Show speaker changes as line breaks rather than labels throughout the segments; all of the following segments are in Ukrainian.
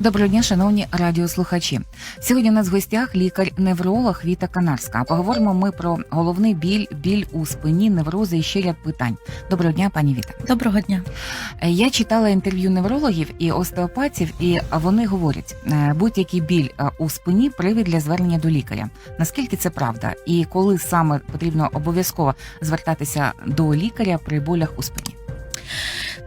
Доброго дня, шановні радіослухачі. Сьогодні у нас в гостях лікар-невролог Віта Канарська. Поговоримо ми про головний біль, біль у спині, неврози і ще ряд питань. Доброго дня, пані Віта.
Доброго дня.
Е, Я читала інтерв'ю неврологів і остеопатів, і вони говорять, е, будь-який біль е, у спині привід для звернення до лікаря. Наскільки це правда? І коли саме потрібно обов'язково звертатися до лікаря при болях у спині?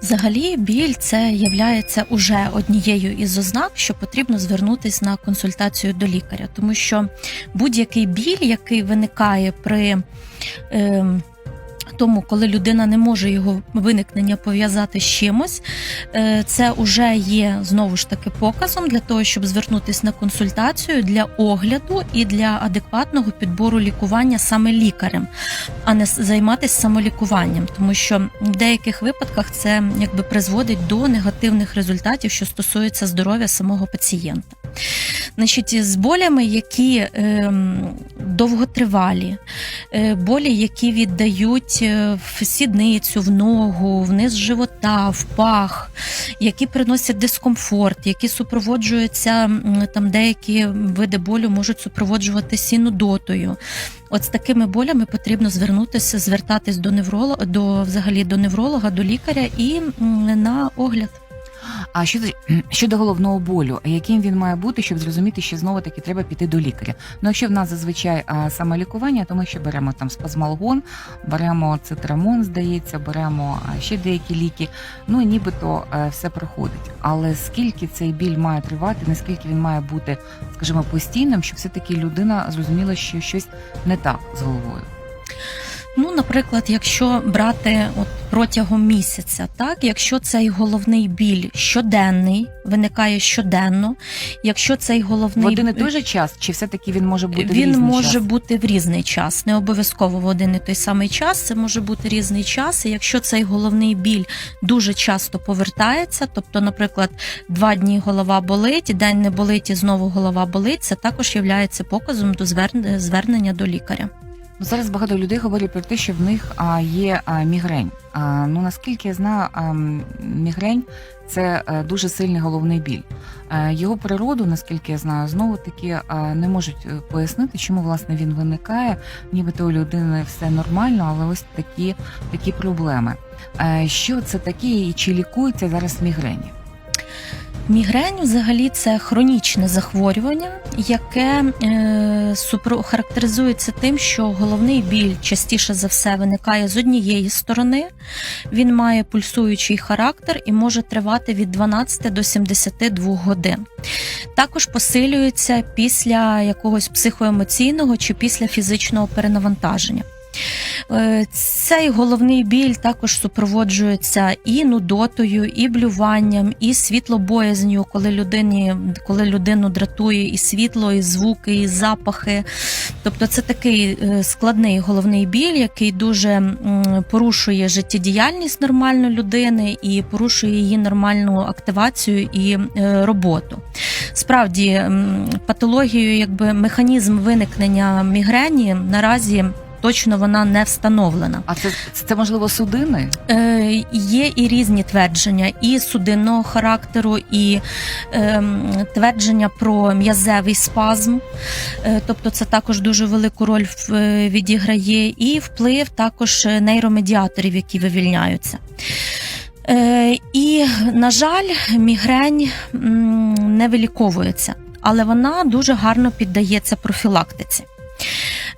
Взагалі, біль це являється уже однією із ознак, що потрібно звернутися на консультацію до лікаря, тому що будь-який біль, який виникає при е, тому, коли людина не може його виникнення пов'язати з чимось, е, це вже є знову ж таки показом для того, щоб звернутися на консультацію для огляду і для адекватного підбору лікування саме лікарем, а не займатися самолікуванням, тому що в деяких випадках це якби призводить до негативних результатів, що стосується здоров'я самого пацієнта. Значить, з болями, які ем, довготривалі, е, болі, які віддають е, в сідницю, в ногу, вниз живота, в пах, які приносять дискомфорт, які супроводжуються там деякі види болю можуть супроводжувати синудотою. От з такими болями потрібно звернутися, звертатись до невролога, до взагалі до невролога, до лікаря і на огляд.
А щодо, щодо головного болю, яким він має бути, щоб зрозуміти, що знову таки треба піти до лікаря? Ну, якщо в нас зазвичай а, саме лікування, то ми ще беремо там спазмалгон, беремо цитрамон, здається, беремо ще деякі ліки. Ну і нібито е, все проходить. Але скільки цей біль має тривати, наскільки він має бути, скажімо, постійним, щоб все таки людина зрозуміла, що щось не так з головою?
Ну, наприклад, якщо брати от протягом місяця, так якщо цей головний біль щоденний, виникає щоденно, якщо цей
В
головний
один і той же час, чи все таки він може бути в різний
може
час?
бути в різний час, не обов'язково в один і той самий час. Це може бути різний час. І якщо цей головний біль дуже часто повертається, тобто, наприклад, два дні голова болить, день не болить і знову голова болить, це також є показом до звернення до лікаря.
Ну, зараз багато людей говорять про те, що в них а, є а, мігрень. А, ну наскільки я знаю, а, мігрень це а, дуже сильний головний біль. А, його природу, наскільки я знаю, знову таки не можуть е, пояснити, чому власне він виникає. Нібито у людини все нормально, але ось такі, такі проблеми. А, що це таке і чи лікується зараз мігрені?
Мігрень взагалі це хронічне захворювання, яке е, супро- характеризується тим, що головний біль частіше за все виникає з однієї сторони. Він має пульсуючий характер і може тривати від 12 до 72 годин. Також посилюється після якогось психоемоційного чи після фізичного перенавантаження. Е, Цей головний біль також супроводжується і нудотою, і блюванням, і світлобоязнью, коли людині, коли людину дратує і світло, і звуки, і запахи. Тобто це такий е, складний головний біль, який дуже порушує життєдіяльність нормальної людини і порушує її нормальну активацію і е, роботу. Справді, м, патологію, якби механізм виникнення мігрені наразі. Точно вона не встановлена.
А це, це можливо судини?
Е, є і різні твердження, і судинного характеру, і ем, твердження про м'язевий спазм. Е, тобто це також дуже велику роль в- е, відіграє, і вплив також е, нейромедіаторів, які вивільняються. Е, і, на жаль, мігрень не виліковується, але вона дуже гарно піддається профілактиці.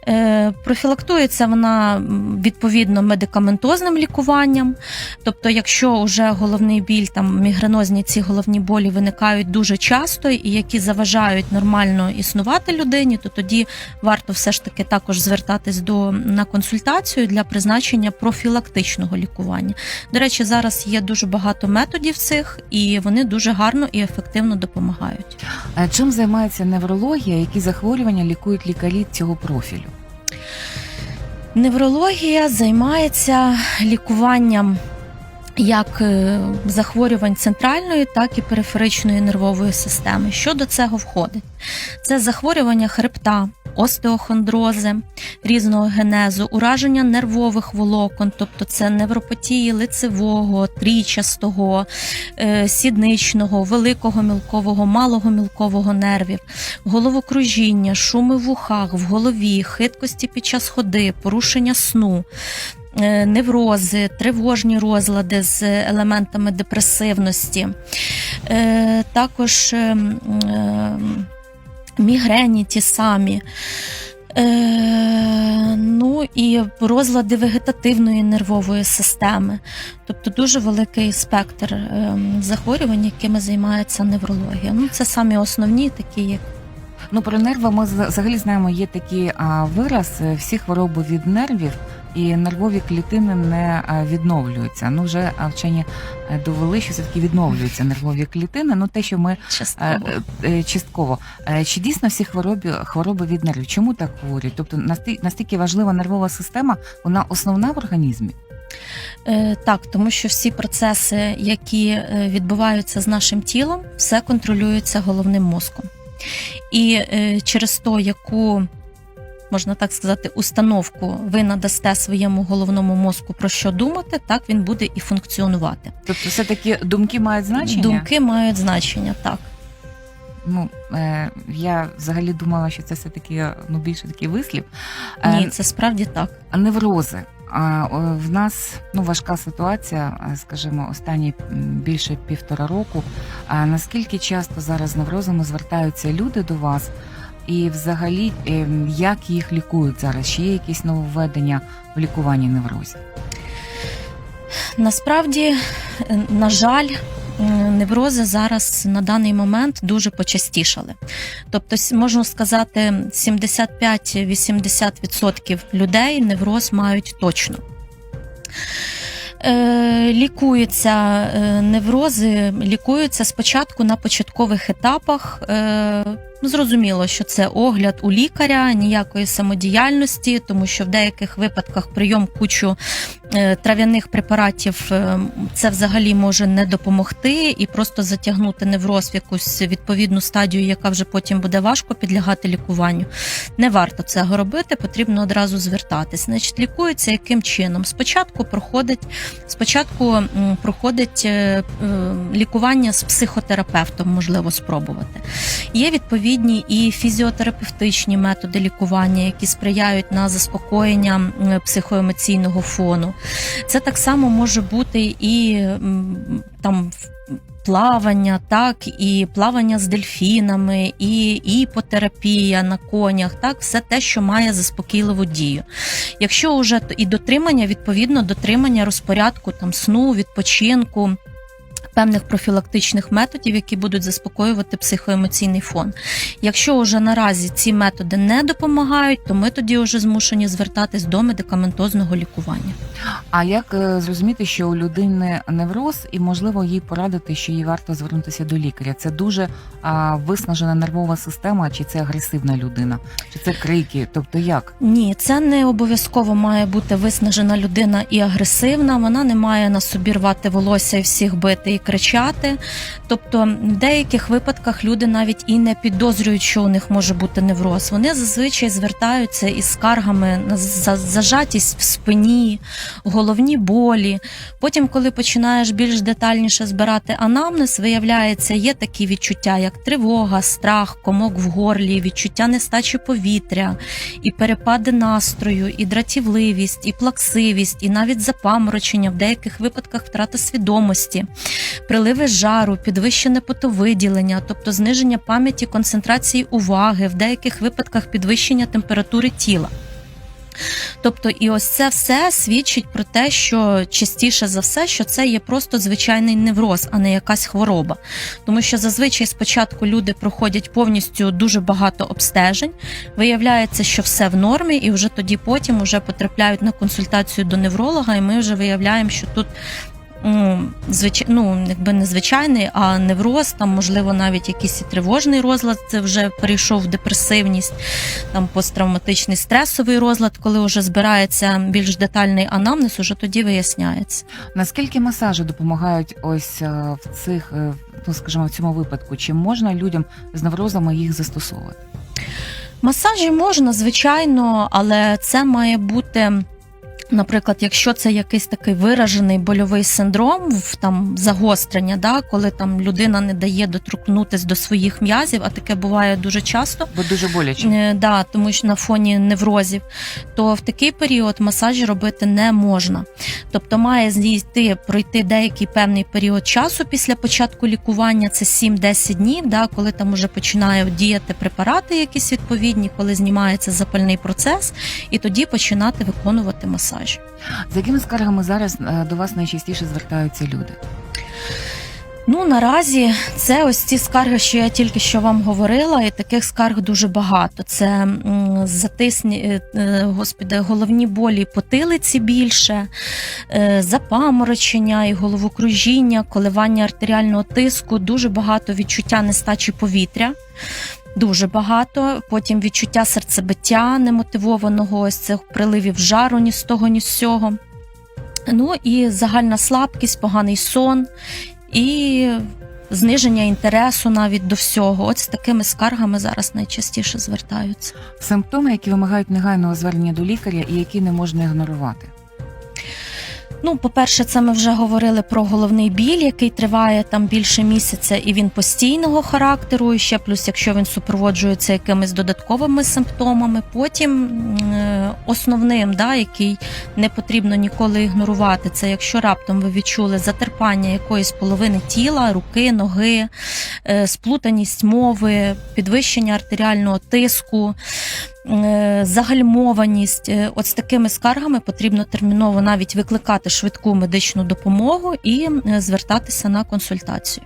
Е, Профілактується вона відповідно медикаментозним лікуванням. Тобто, якщо вже головний біль, там мігренозні ці головні болі виникають дуже часто і які заважають нормально існувати людині, то тоді варто все ж таки також звертатись до на консультацію для призначення профілактичного лікування. До речі, зараз є дуже багато методів цих, і вони дуже гарно і ефективно допомагають.
Е, Чим займається неврологія? Які захворювання лікують лікарі цього профілю?
Неврологія займається лікуванням як е, захворювань центральної, так і периферичної нервової системи. Що до цього входить? Це захворювання хребта, остеохондрози різного генезу, ураження нервових волокон, тобто це невропатії лицевого, трічастого, е, сідничного, великого мілкового, малого мілкового нервів, головокружіння, шуми в ухах, в голові, хиткості під час ходи, порушення сну. е, Неврози, тривожні розлади з елементами депресивності, Е, також е, м, е, мігрені ті самі. Е, ну і розлади вегетативної нервової системи, тобто дуже великий спектр е, захворювань, якими займається неврологія. Ну, це самі основні, такі як
Ну про нерви ми взагалі знаємо, є такий а, вираз: всі хвороби від нервів. І нервові клітини не відновлюються. Ну вже вчені е, довели, що все таки відновлюються нервові клітини. Ну те, що ми
частково.
Е, е, частково. Е, Чи дійсно всі хвороби, хвороби від нервів? Чому так говорять? Тобто настільки важлива нервова система, вона основна в організмі?
Е, Так, тому що всі процеси, які е, відбуваються з нашим тілом, все контролюється головним мозком. І е, через то, яку, можна так сказати, установку ви надасте своєму головному мозку про що думати, так він буде і функціонувати.
Тобто, все таки думки мають значення?
Думки мають значення, так.
Ну е, я взагалі думала, що це все таки ну більше такий вислів. Е,
Ні, це справді так.
А неврози. А о, в нас ну важка ситуація, а, скажімо, останні м, більше півтора року. А наскільки часто зараз з неврозами звертаються люди до вас? І взагалі, ем, як їх лікують зараз? Чи є якісь нововведення в лікуванні неврозів?
Насправді, е, на жаль, неврози зараз на даний момент дуже почастішали. Тобто, можна сказати, 75-80% людей невроз мають точно. Е, лікуються е, неврози, лікуються спочатку на початкових етапах. Ну, зрозуміло, що це огляд у лікаря, ніякої самодіяльності, тому що в деяких випадках прийом кучу е, трав'яних препаратів е, це взагалі може не допомогти і просто затягнути невроз в якусь відповідну стадію, яка вже потім буде важко підлягати лікуванню. Не варто цього робити, потрібно одразу звертатись. Значить, лікується яким чином? Спочатку проходить спочатку проходить е, лікування з психотерапевтом, можливо, спробувати. Є відповідні і фізіотерапевтичні методи лікування, які сприяють на заспокоєння психоемоційного фону. Це так само може бути і там. Плавання, так, і плавання з дельфінами, і іпотерапія на конях, так, все те, що має заспокійливу дію. Якщо вже і дотримання, відповідно, дотримання розпорядку там сну, відпочинку. Певних профілактичних методів, які будуть заспокоювати психоемоційний фон. Якщо вже наразі ці методи не допомагають, то ми тоді вже змушені звертатись до медикаментозного лікування.
А як е, зрозуміти, що у людини невроз, і можливо їй порадити, що їй варто звернутися до лікаря? Це дуже а, виснажена нервова система, чи це агресивна людина, чи це крики? Тобто як?
Ні, це не обов'язково має бути виснажена людина і агресивна. Вона не має на собі рвати волосся і всіх бити і кричати. Тобто, в деяких випадках люди навіть і не підозрюють, що у них може бути невроз. Вони зазвичай звертаються із скаргами на зажатість в спині, головні болі. Потім, коли починаєш більш детальніше збирати анамнез, виявляється, є такі відчуття, як тривога, страх, комок в горлі, відчуття нестачі повітря, і перепади настрою, і дратівливість, і плаксивість, і навіть запаморочення, в деяких випадках втрата свідомості, приливи жару, підвищене потовиділення, тобто зниження пам'яті, концентрації уваги, в деяких випадках підвищення температури тіла. Тобто, і ось це все свідчить про те, що частіше за все, що це є просто звичайний невроз, а не якась хвороба. Тому що зазвичай спочатку люди проходять повністю дуже багато обстежень, виявляється, що все в нормі, і вже тоді потім вже потрапляють на консультацію до невролога, і ми вже виявляємо, що тут. Звич... Ну, якби не звичайний, а невроз, там, можливо, навіть якийсь і тривожний розлад, це вже перейшов в депресивність, там посттравматичний стресовий розлад, коли вже збирається більш детальний анамнез, уже тоді виясняється.
Наскільки масажі допомагають ось е, в цих, е, ну скажімо, в цьому випадку? Чи можна людям з неврозами їх застосовувати?
Масажі можна, звичайно, але це має бути. Наприклад, якщо це якийсь такий виражений больовий синдром, в там загострення, да, коли там людина не дає доторкнутися до своїх м'язів, а таке буває дуже часто,
Бо дуже боляче.
Е, Да, тому що на фоні неврозів, то в такий період масажі робити не можна. Тобто має зійти, пройти деякий певний період часу після початку лікування, це 7-10 днів, да, коли там уже починають діяти препарати, якісь відповідні, коли знімається запальний процес, і тоді починати виконувати масаж.
З якими скаргами зараз е, до вас найчастіше звертаються люди?
Ну наразі це ось ці скарги, що я тільки що вам говорила, і таких скарг дуже багато. Це затисні, е, е, господи, головні болі потилиці більше, запаморочення і головокружіння, коливання артеріального тиску, дуже багато відчуття нестачі повітря. Дуже багато. Потім відчуття серцебиття немотивованого, ось цих приливів жару ні з того, ні з сього. Ну і загальна слабкість, поганий сон і зниження інтересу навіть до всього. От з такими скаргами зараз найчастіше звертаються.
Симптоми, які вимагають негайного звернення до лікаря і які не можна ігнорувати.
Ну, по-перше, це ми вже говорили про головний біль, який триває там більше місяця, і він постійного характеру. І ще плюс, якщо він супроводжується якимись додатковими симптомами. Потім е, основним, да, який не потрібно ніколи ігнорувати, це якщо раптом ви відчули затерпання якоїсь половини тіла, руки, ноги, е, сплутаність мови, підвищення артеріального тиску. Е, Загальмованість, Е, от з такими скаргами потрібно терміново навіть викликати швидку медичну допомогу і е, звертатися на консультацію.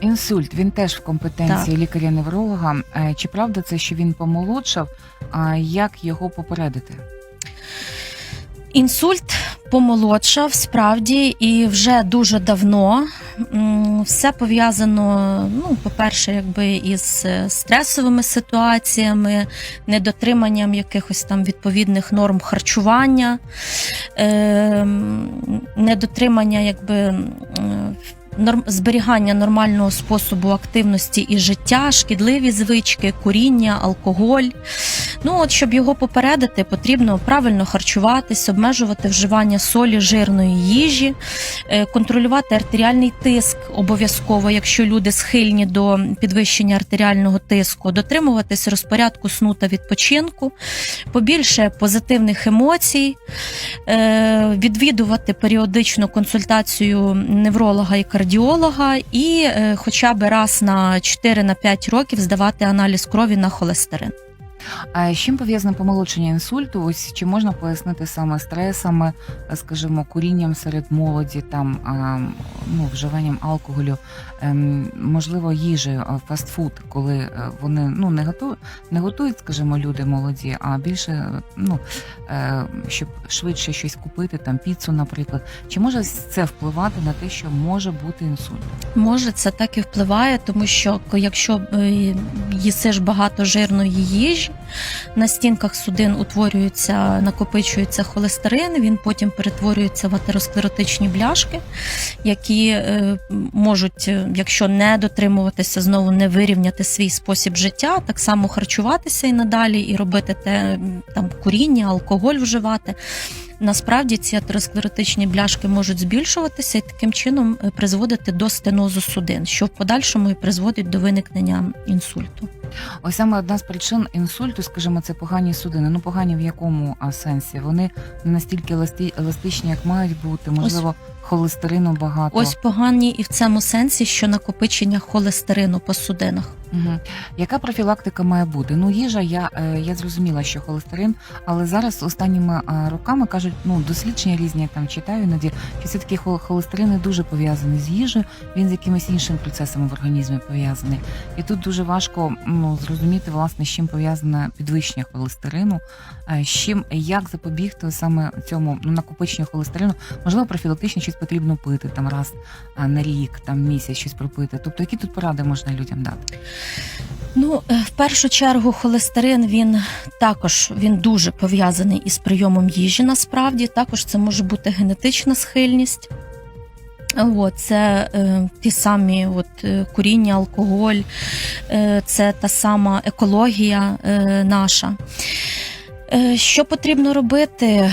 Інсульт він теж в компетенції лікаря-невролога. Чи правда це, що він помолодшав? А як його попередити?
Інсульт помолодшав справді і вже дуже давно. Все пов'язано, ну, по-перше, якби із е, стресовими ситуаціями, недотриманням якихось там відповідних норм харчування, ем, недотримання якби. Зберігання нормального способу активності і життя, шкідливі звички, куріння, алкоголь. Ну, от, щоб його попередити, потрібно правильно харчуватись, обмежувати вживання солі, жирної їжі, е, контролювати артеріальний тиск обов'язково, якщо люди схильні до підвищення артеріального тиску, дотримуватись розпорядку сну та відпочинку, побільше позитивних емоцій, е, відвідувати періодичну консультацію невролога і кардіолога, і е, хоча б раз на 4-5 років здавати аналіз крові на холестерин.
А з чим пов'язане помолодшення інсульту? Ось чи можна пояснити саме стресами, е, скажімо, курінням серед молоді, там ну, вживанням алкоголю, можливо, їжею, фастфуд, коли е, вони ну не готують, не готують, скажімо, люди молоді, а більше е, ну е, щоб швидше щось купити, там піцу, наприклад. Чи може це впливати на те, що може бути інсульт?
Може, це так і впливає, тому що якщо їсиш багато жирної їжі, на стінках судин утворюється, накопичується холестерин, він потім перетворюється в атеросклеротичні бляшки, які е, можуть, е, якщо не дотримуватися, знову не вирівняти свій спосіб життя, так само харчуватися і надалі, і робити те там куріння, алкоголь вживати. Насправді ці атеросклеротичні бляшки можуть збільшуватися і таким чином е, призводити до стенозу судин, що в подальшому і призводить до виникнення інсульту.
Ось саме одна з причин інсульту, скажімо, це погані судини. Ну погані в якому сенсі? Вони не настільки еластичні, як мають бути. Можливо, холестерину багато.
Ось погані і в цьому сенсі, що накопичення холестерину по судинах.
Угу. Яка профілактика має бути? Ну, їжа, я, е, я зрозуміла, що холестерин, але зараз останніми е, роками кажуть, ну дослідження різні я там читаю іноді, що все таки холестерин не дуже пов'язаний з їжею, він з якимись іншими процесами в організмі пов'язаний. І тут дуже важко ну, зрозуміти, власне, з чим пов'язане підвищення холестерину, е, з чим як запобігти саме цьому ну, накопиченню холестерину. Можливо, профілактично щось потрібно пити там раз на рік, там місяць щось пропити. Тобто, які тут поради можна людям дати?
Ну, е, в першу чергу, холестерин він також він дуже пов'язаний із прийомом їжі. Насправді також це може бути генетична схильність. От, це е, ті самі от, е, куріння, алкоголь, е, це та сама екологія е, наша. Е, що потрібно робити?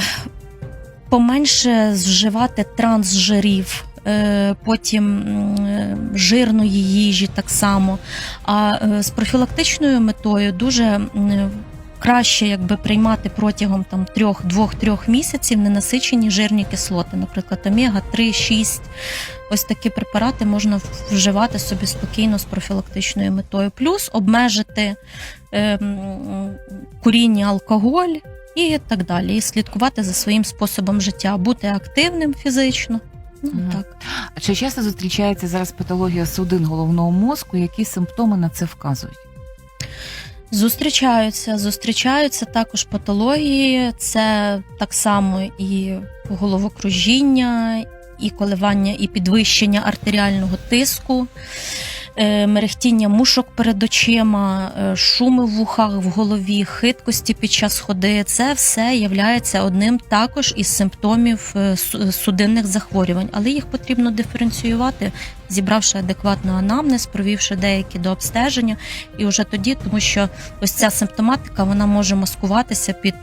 Поменше вживати трансжирів. е, Потім е, жирної їжі так само. А е, з профілактичною метою дуже краще якби приймати протягом там трьох, двох-трьох місяців ненасичені жирні кислоти, наприклад, омега 3, 6. Ось такі препарати можна вживати собі спокійно з профілактичною метою. Плюс обмежити е, куріння, алкоголь і так далі. І слідкувати за своїм способом життя, бути активним фізично. Ну,
Мгм.
так.
А Чи часто зустрічається зараз патологія судин головного мозку? Які симптоми на це вказують?
Зустрічаються, зустрічаються також патології. Це так само і головокружіння, і коливання, і підвищення артеріального тиску, мерехтіння мушок перед очима, е, шуми в вухах, в голові, хиткості під час ходи. Це все є одним також із симптомів е, судинних захворювань, але їх потрібно диференціювати, зібравши адекватно анамнез, провівши деякі до обстеження, і вже тоді, тому що ось ця симптоматика вона може маскуватися під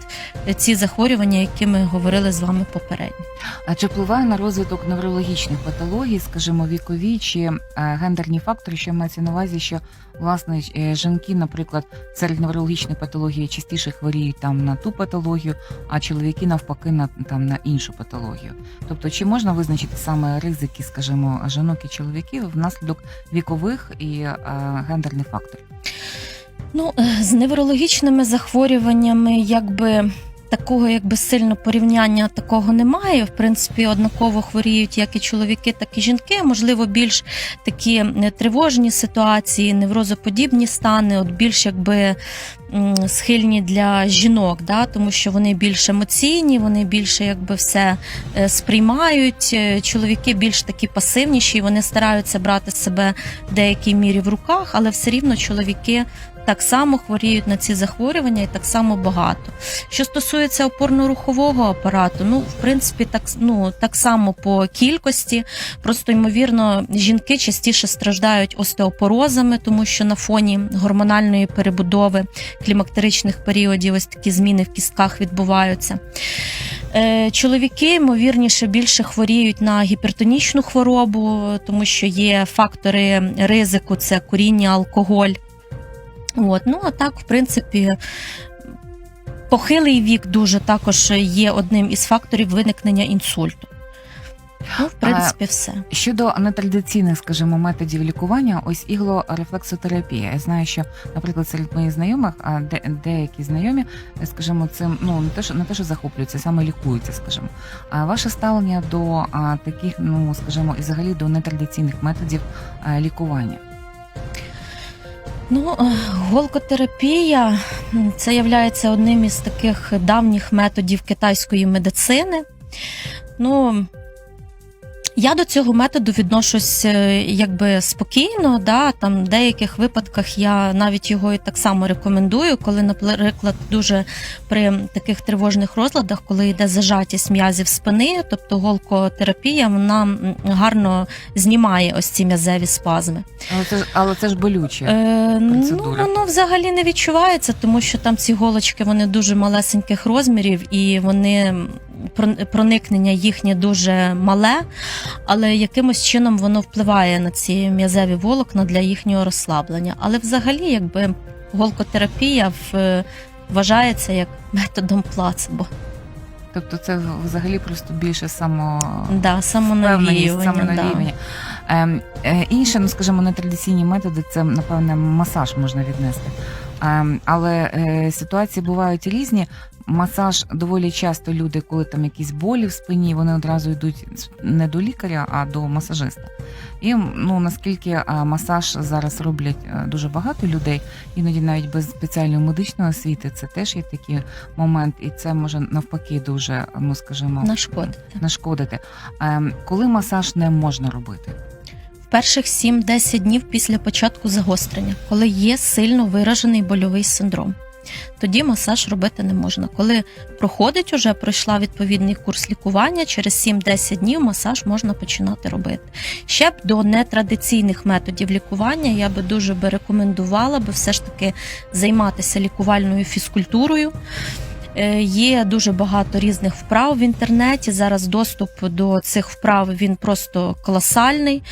е, ці захворювання, які ми говорили з вами попередньо.
А чи впливає на розвиток неврологічних патологій, скажімо, вікові чи е, гендерні фактори, що мається на увазі, що власне е, жінки, наприклад, серед неврологічних патологій частіше хворіють там на ту патологію, а чоловіки навпаки на там на іншу патологію. Тобто, чи можна визначити саме ризики, скажімо, жінок і чоловіків внаслідок вікових і е, гендерних факторів?
Ну, е, з неврологічними захворюваннями, якби. Такого якби сильно порівняння такого немає. В принципі, однаково хворіють як і чоловіки, так і жінки. Можливо, більш такі тривожні ситуації, неврозоподібні стани, от більш якби схильні для жінок, да? тому що вони більш емоційні, вони більше якби все е, сприймають. Е, Чоловіки більш такі пасивніші, вони стараються брати себе в деякій мірі в руках, але все рівно чоловіки так само хворіють на ці захворювання і так само багато. Що стосується опорно-рухового апарату, ну в принципі, так ну так само по кількості. Просто ймовірно, жінки частіше страждають остеопорозами, тому що на фоні гормональної перебудови клімактеричних періодів ось такі зміни в кістках відбуваються. Е, Чоловіки, ймовірніше, більше хворіють на гіпертонічну хворобу, тому що є фактори ризику: це куріння, алкоголь. От, ну а так, в принципі, похилий вік дуже також є одним із факторів виникнення інсульту. Ну, в принципі, все.
Щодо нетрадиційних, скажімо, методів лікування, ось іглорефлексотерапія. Я знаю, що, наприклад, серед моїх знайомих, а де деякі знайомі, скажімо, цим ну не те, що не те, що захоплюються, саме лікуються, скажімо. А ваше ставлення до а, таких, ну скажімо, і взагалі до нетрадиційних методів а, лікування?
Ну, е, голкотерапія це є одним із таких давніх методів китайської медицини. Ну, я до цього методу відношусь е, якби спокійно. Да? Там в деяких випадках я навіть його і так само рекомендую, коли, наприклад, дуже при таких тривожних розладах, коли йде зажатість м'язів спини, тобто голкотерапія, вона гарно знімає ось ці м'язеві спазми.
Але це ж але це ж болюче.
Е, ну, воно взагалі не відчувається, тому що там ці голочки вони дуже малесеньких розмірів і вони проникнення їхнє дуже мале, але якимось чином воно впливає на ці м'язеві волокна для їхнього розслаблення. Але взагалі, якби голкотерапія в, вважається як методом плацебо.
Тобто це взагалі просто більше само
Да,
впевненість,
самонавіювання. Да.
самонавіювання. Ем, е, інші, ну скажімо, нетрадиційні методи це напевне масаж можна віднести. Ем, але е, ситуації бувають різні. Масаж доволі часто люди, коли там якісь болі в спині, вони одразу йдуть не до лікаря, а до масажиста. І ну наскільки масаж зараз роблять е, дуже багато людей, іноді навіть без спеціальної медичної освіти, це теж є такий момент, і це може навпаки дуже, ну скажімо,
Нашкодити.
нашкодити. Ем, коли масаж не можна робити?
В перших 7-10 днів після початку загострення, коли є сильно виражений больовий синдром. Тоді масаж робити не можна. Коли проходить уже, пройшла відповідний курс лікування, через 7-10 днів масаж можна починати робити. Ще б до нетрадиційних методів лікування я би дуже би рекомендувала би все ж таки займатися лікувальною фізкультурою. Е, Є дуже багато різних вправ в інтернеті. Зараз доступ до цих вправ він просто колосальний.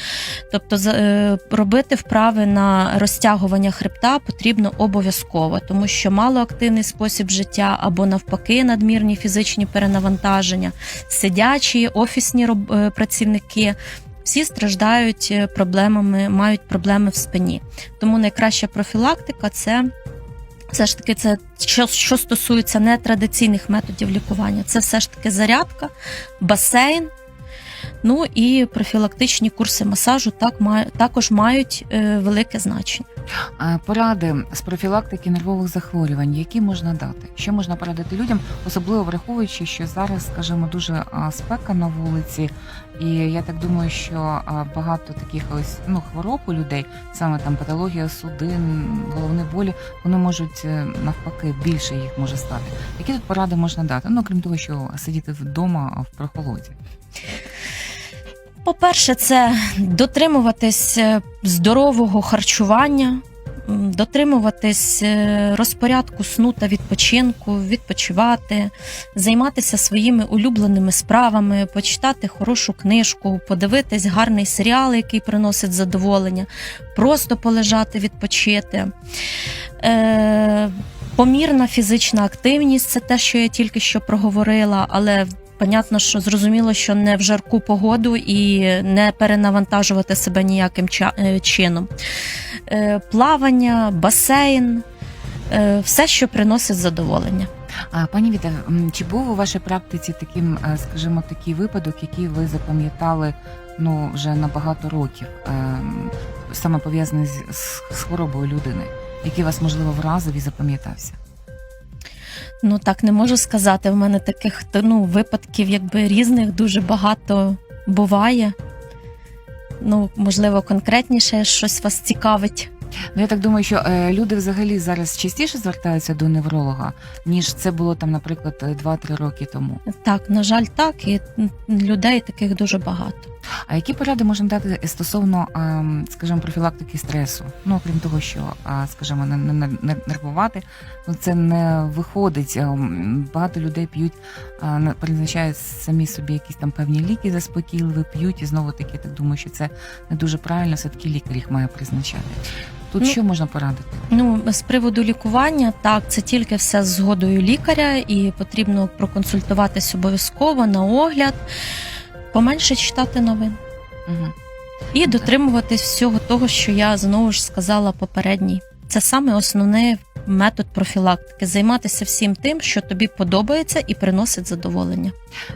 Тобто, е, робити вправи на розтягування хребта потрібно обов'язково, тому що малоактивний спосіб життя або навпаки надмірні фізичні перенавантаження, сидячі, офісні е, працівники. Всі страждають проблемами, мають проблеми в спині. Тому найкраща профілактика це все ж таки це що, що стосується нетрадиційних методів лікування. Це все ж таки зарядка, басейн. Ну і профілактичні курси масажу так також мають е, велике значення.
Поради з профілактики нервових захворювань, які можна дати? Що можна порадити людям, особливо враховуючи, що зараз, скажімо, дуже спека на вулиці, і я так думаю, що багато таких ось ну хвороб у людей, саме там патологія судин, головні болі, вони можуть е, навпаки більше їх може стати. Які тут поради можна дати? Ну крім того, що сидіти вдома в прохолоді.
По-перше, це дотримуватись е, здорового харчування, дотримуватись е, розпорядку сну та відпочинку, відпочивати, займатися своїми улюбленими справами, почитати хорошу книжку, подивитись гарний серіал, який приносить задоволення, просто полежати, відпочити. Е, Помірна фізична активність це те, що я тільки що проговорила, але Понятно, що зрозуміло, що не в жарку погоду і не перенавантажувати себе ніяким е, чином. Е, Плавання, басейн, е, все, що приносить задоволення.
А пані Віта, чи був у вашій практиці таким, скажімо, такий випадок, який ви запам'ятали ну вже на багато років, саме пов'язаний з хворобою людини, який вас можливо вразив і запам'ятався?
Ну так не можу сказати. В мене таких ну, випадків якби різних дуже багато буває. Ну, можливо, конкретніше щось вас цікавить.
Ну я так думаю, що е, люди взагалі зараз частіше звертаються до невролога, ніж це було там, наприклад, 2-3 роки тому.
Так, на жаль, так, і людей таких дуже багато.
А які поради можна дати стосовно, ем, скажімо, профілактики стресу? Ну, окрім того, що, скажімо, не, не, не нервувати, ну це не виходить. Ем, Багато людей п'ють, призначають самі собі якісь там певні ліки заспокійливі, п'ють, і знову таки я так думаю, що це не дуже правильно, все-таки лікар їх має призначати. Тут
Ну,
що можна порадити?
Ну, з приводу лікування, так, це тільки все з згодою лікаря, і потрібно проконсультуватись обов'язково на огляд, поменше читати новин
Угу.
і дотримуватись всього того, що я знову ж сказала попередній. Це саме основний метод профілактики займатися всім тим, що тобі подобається і приносить задоволення.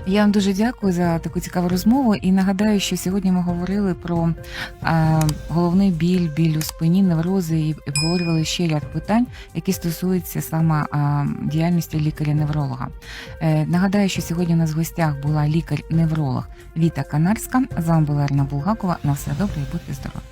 Я вам дуже дякую за таку цікаву розмову. І нагадаю, що сьогодні ми говорили про е, головний біль, біль у спині, неврози і обговорювали ще ряд питань, які стосуються саме е, діяльності лікаря-невролога. Е, нагадаю, що сьогодні у нас в гостях була лікар-невролог Віта Канарська. З вами була Арна Булгакова. На все добре і будьте здорові.